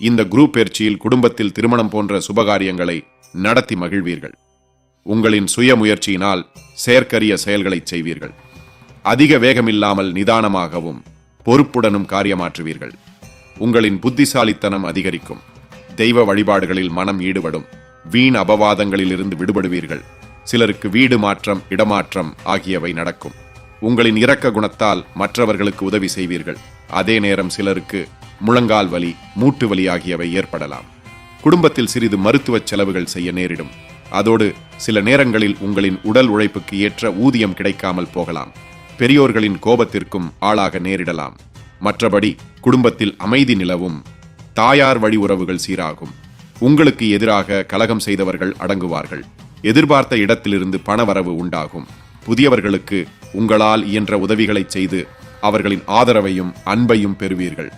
இந்த குரூப் பயிற்சியில் குடும்பத்தில் திருமணம் போன்ற சுபகாரியங்களை நடத்தி மகிழ்வீர்கள். உங்களின் சுய முயற்சியினால் செயற்கரிய செயல்களை செய்வீர்கள். அதிக வேகமில்லாமல் நிதானமாகவும் பொறுப்புடனும் காரியமாற்றுவீர்கள். உங்களின் புத்திசாலித்தனம் அதிகரிக்கும். தெய்வ வழிபாடுகளில் மனம் ஈடுபடும். வீண் அபவாதங்களிலிருந்து விடுபடுவீர்கள். சிலருக்கு வீடு மாற்றம் இடமாற்றம் ஆகியவை நடக்கும். உங்களின் இரக்க குணத்தால் மற்றவர்களுக்கு உதவி செய்வீர்கள். அதே நேரம் சிலருக்கு முழங்கால் வலி மூட்டு வலி ஆகியவை ஏற்படலாம். குடும்பத்தில் சிறிது மருத்துவ செலவுகள் செய்ய நேரிடும். அதோடு சில நேரங்களில் உங்களின் உடல் உழைப்புக்கு ஏற்ற ஊதியம் கிடைக்காமல் போகலாம். பெரியோர்களின் கோபத்திற்கும் ஆளாக நேரிடலாம். மற்றபடி குடும்பத்தில் அமைதி நிலவும் தாயார் வழி உறவுகள் சீராகும். உங்களுக்கு எதிராக கலகம் செய்தவர்கள் அடங்குவார்கள். எதிர்பார்த்த இடத்திலிருந்து பணவரவு உண்டாகும். புதியவர்களுக்கு உங்களால் இயன்ற உதவிகளை செய்து அவர்களின் ஆதரவையும் அன்பையும் பெறுவீர்கள்.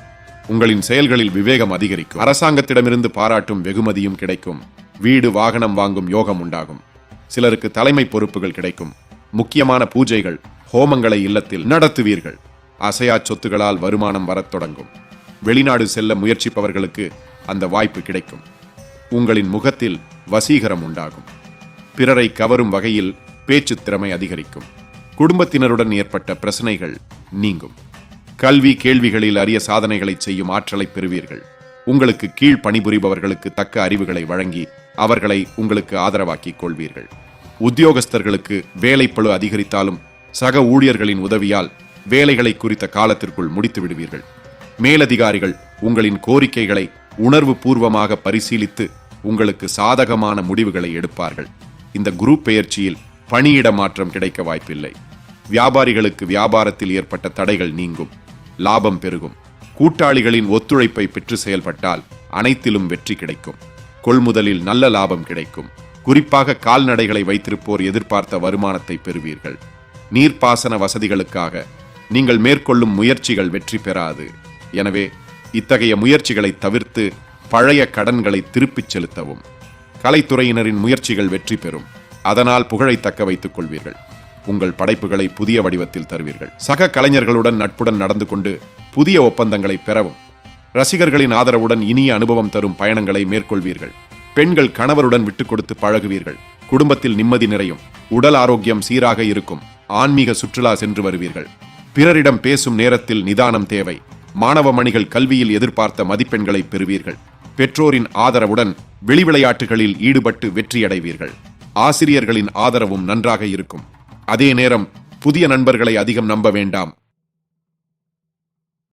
உங்களின் செயல்களில் விவேகம் அதிகரிக்கும். அரசாங்கத்திடமிருந்து பாராட்டும் வெகுமதியும் கிடைக்கும். வீடு வாகனம் வாங்கும் யோகம் உண்டாகும். சிலருக்கு தலைமை பொறுப்புகள் கிடைக்கும். முக்கியமான பூஜைகள் ஹோமங்களை இல்லத்தில் நடத்துவீர்கள். அசையா சொத்துகளால் வருமானம் வரத் தொடங்கும். வெளிநாடு செல்ல முயற்சிப்பவர்களுக்கு அந்த வாய்ப்பு கிடைக்கும். உங்களின் முகத்தில் வசீகரம் உண்டாகும். பிறரை கவரும் வகையில் பேச்சு திறமை அதிகரிக்கும். குடும்பத்தினருடன் ஏற்பட்ட பிரச்சனைகள் நீங்கும். கல்வி கேள்விகளில் அரிய சாதனைகளை செய்யும் ஆற்றலை பெறுவீர்கள். உங்களுக்கு கீழ் பணிபுரிபவர்களுக்கு தக்க அறிவுகளை வழங்கி அவர்களை உங்களுக்கு ஆதரவாக்கிக் கொள்வீர்கள். உத்தியோகஸ்தர்களுக்கு வேலைப்பழு அதிகரித்தாலும் சக ஊழியர்களின் உதவியால் வேலைகளை குறித்த காலத்திற்குள் முடித்து விடுவீர்கள். மேலதிகாரிகள் உங்களின் கோரிக்கைகளை உணர்வு பூர்வமாக பரிசீலித்து உங்களுக்கு சாதகமான முடிவுகளை எடுப்பார்கள். இந்த குரூப் பெயர்ச்சியில் பணியிட மாற்றம் கிடைக்க வாய்ப்பில்லை. வியாபாரிகளுக்கு வியாபாரத்தில் ஏற்பட்ட தடைகள் நீங்கும். லாபம் பெருகும். கூட்டாளிகளின் ஒத்துழைப்பை பெற்று செயல்பட்டால் அனைத்திலும் வெற்றி கிடைக்கும். கொள்முதலில் நல்ல லாபம் கிடைக்கும். குறிப்பாக கால்நடைகளை வைத்திருப்போர் எதிர்பார்த்த வருமானத்தை பெறுவீர்கள். நீர்ப்பாசன வசதிகளுக்காக நீங்கள் மேற்கொள்ளும் முயற்சிகள் வெற்றி பெறாது. எனவே இத்தகைய முயற்சிகளை தவிர்த்து பழைய கடன்களை திருப்பிச் செலுத்தவும். கலைத்துறையினரின் முயற்சிகள் வெற்றி பெறும். அதனால் புகழை தக்க வைத்துக் கொள்வீர்கள். உங்கள் படைப்புகளை புதிய வடிவத்தில் தருவீர்கள். சக கலைஞர்களுடன் நட்புடன் நடந்து கொண்டு புதிய ஒப்பந்தங்களை பெறவும் ரசிகர்களின் ஆதரவுடன் இனிய அனுபவம் தரும் பயணங்களை மேற்கொள்வீர்கள். பெண்கள் கணவருடன் விட்டுக் கொடுத்து பழகுவீர்கள். குடும்பத்தில் நிம்மதி நிறையும். உடல் ஆரோக்கியம் சீராக இருக்கும். ஆன்மீக சுற்றுலா சென்று வருவீர்கள். பிறரிடம் பேசும் நேரத்தில் நிதானம் தேவை. மாணவ மணிகள் கல்வியில் எதிர்பார்த்த மதிப்பெண்களை பெறுவீர்கள். பெற்றோரின் ஆதரவுடன் வெளி விளையாட்டுகளில் ஈடுபட்டு வெற்றியடைவீர்கள். ஆசிரியர்களின் ஆதரவும் நன்றாக இருக்கும். அதே நேரம் புதிய நண்பர்களை அதிகம் நம்ப வேண்டாம்.